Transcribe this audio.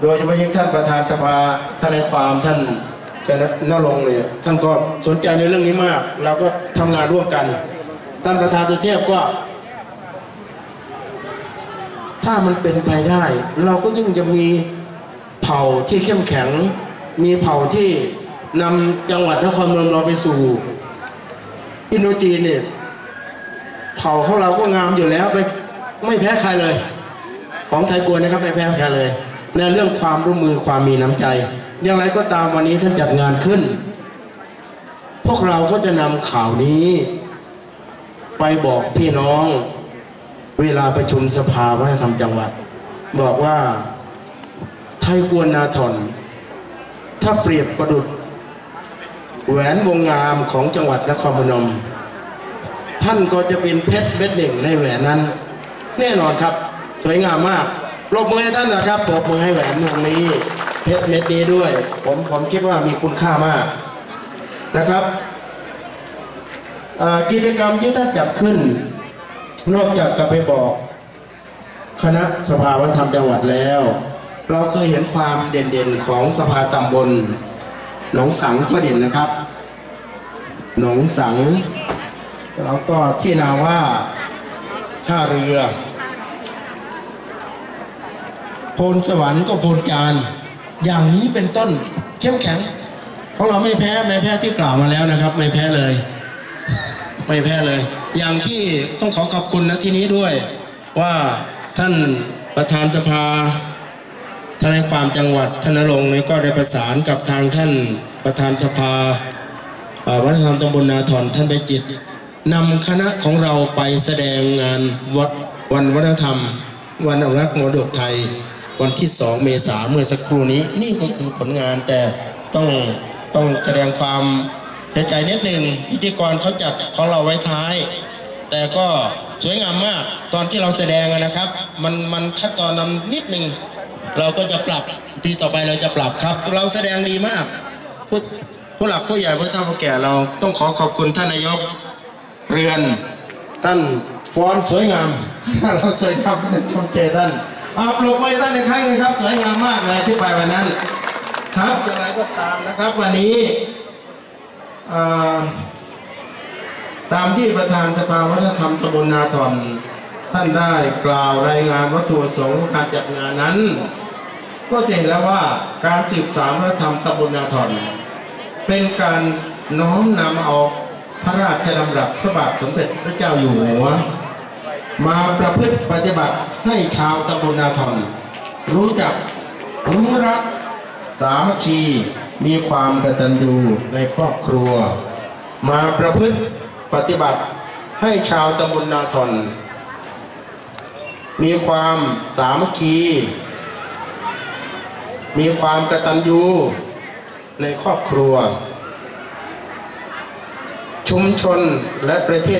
โดยเฉพาะยิ่งท่านประธานสภาท่านายความท่านชนะนรงเนี่ยท่านก็สนใจในเรื่องนี้มากเราก็ทำงานร่วมกัน ท่านประธานตุเทพก็ ถ้ามันเป็นไปได้ เราก็ยิ่งจะมีเผ่าที่เข้มแข็ง มีเผ่าที่นำจังหวัดนครพนมเราไปสู่ อินโดจีนเนี่ยเผ่าของเราก็งามอยู่แล้วไปไม่แพ้ใครเลย ของไทยกวนนะครับไม่แพ้ใครเลย ในเรื่องความร่วมมือความมีน้ำใจ อย่างไรก็ตามวันนี้ท่านจัดงานขึ้น พวกเราก็จะนำข่าวนี้ ไปบอกพี่น้อง เวลาประชุมสภาวัฒนธรรมจังหวัด บอกว่าไทยกวนนาทอนถ้าเปรียบประดุดแหวนวงงามของจังหวัดนครพนม ท่านก็จะเป็นเพชรเม็ดหนึ่งในแหวนนั้น แน่นอนครับ สวยงามมาก ปรบมือให้ท่านนะครับปรบมือให้แหวนวงนี้เพชรเม็ดนี้ด้วย ผมผมคิดว่ามีคุณค่ามากนะครับกิจกรรมที่ท่านจัดขึ้น นอกจากจะไปบอกคณะสภาวัฒนธรรมจังหวัดแล้ว เราเคยเห็นความเด่นๆของสภาตำบลหนองสังก็เด่นนะครับ หนองสัง แล้วก็ที่นาว่าท่าเรือ พนสวรรค์ก็โพนจานอย่างนี้เป็นต้นเข้มแข็งของเราไม่แพ้ไม่แพ้ที่กล่าวมาแล้วนะครับ ไม่แพ้เลย ไม่แพ้เลย อย่างที่ต้องขอขอบคุณนะที่นี้ด้วย ว่าท่านประธานสภาทนายความจังหวัดธนรงค์เนี่ยก็ได้ประสานกับทางท่านประธานสภาวัฒนธรรมตำบลนาถอนท่านไปจิตนำคณะของเราไปแสดงงานวัดวันวัฒนธรรม วันอนุรักษ์มรดกไทย วันที่สองเมษาเมื่อสักครู่นี้นี่ก็คือผลงานแต่ต้องต้องแสดงความเสียใจนิดหนึ่งพิธีกรเขาจัดของเราไว้ท้าย แต่ก็สวยงามมากตอนที่เราแสดงนะครับ มันมันขั้นตอนนั้นนิดหนึ่งเราก็จะปรับทีต่อไปเราจะปรับครับ เราแสดงดีมากผู้ผู้หลักผู้ใหญ่ผู้เฒ่าผู้แก่เราต้องขอขอบคุณท่านนายกเรือนท่านฟ้อนสวยงามเราสวยงามท่านชมเจท่าน เอาปลุกไว้ท่านอีกครั้งนึงครับ สวยงามมากเลยที่ไปวันนั้น ครับอย่างไรก็ตามนะครับวันนี้ตามที่ประธานสภาวัฒนธรรมตำบลนาทอนท่านได้กล่าวรายงานวัตถุประสงค์การจัดงานนั้น ก็จะเห็นแล้วว่าการสืบสานวัฒนธรรมตำบลนาทอนเป็นการน้อมนำเอาพระราชดำรัสพระบาทสมเด็จพระเจ้าอยู่หัว มาประพฤติปฏิบัติให้ชาวตำบลนาทอนรู้จักรู้รัก สามัคคีมีความกตัญญูในครอบครัว มาประพฤติปฏิบัติให้ชาวตำบลนาทอนมีความสามัคคี มีความกตัญญูในครอบครัว ชุมชนและประเทศ